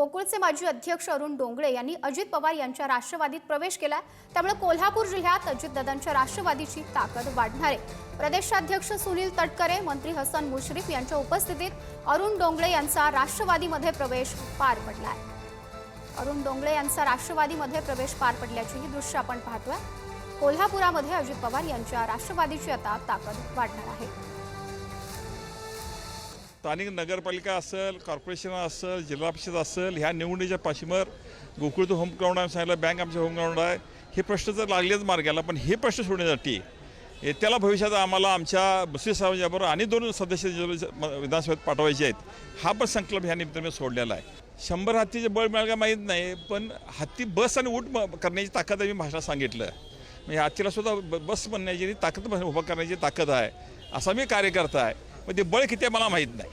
गोकुळचे माजी अध्यक्ष अरुण डोंगळे यांनी अजित पवार यांच्या राष्ट्रवादीत प्रवेश केला. त्यामुळे कोल्हापूर जिल्ह्यात अजितदादांच्या राष्ट्रवादीची ताकद वाढणार आहे. प्रदेशाध्यक्ष सुनील तटकरे मंत्री हसन मुश्रीफ यांच्या उपस्थितीत अरुण डोंगळे यांचा राष्ट्रवादीमध्ये प्रवेश पार पडला आहे. अरुण डोंगळे यांचा राष्ट्रवादीमध्ये प्रवेश पार पडल्याची ही दृश्य आपण पाहतोय. कोल्हापुरामध्ये अजित पवार यांच्या राष्ट्रवादीची आता ताकद वाढणार आहे. स्थानिक नगरपालिका असेल कॉर्पोरेशन असेल जिल्हा परिषद असेल ह्या निवडणुकीच्या पाठीमार गोकुळचं होम ग्राउंड आहे सांगितलं बँक आमच्या होम ग्राउंड आहे. हे प्रश्न तर लागलेच मार्गाला पण हे प्रश्न सोडण्यासाठी त्याला भविष्यात आम्हाला आमच्या बसवी साहेबांच्याबरोबर आणि दोन सदस्य विधानसभेत पाठवायचे आहेत हा पण संकल्प ह्या निमित्ताने सोडलेला आहे. शंभर हत्तीचे बळ मिळालं का माहीत नाही पण हत्ती बस आणि उठ म- करण्याची ताकद मी भाषणात सांगितलं. म्हणजे हत्तीला सुद्धा ब- बस बनण्याची ताकद उभं करण्याची ताकद आहे असा मी कार्यकर्ता आहे. पण ते बळ किती आहे मला माहीत नाही.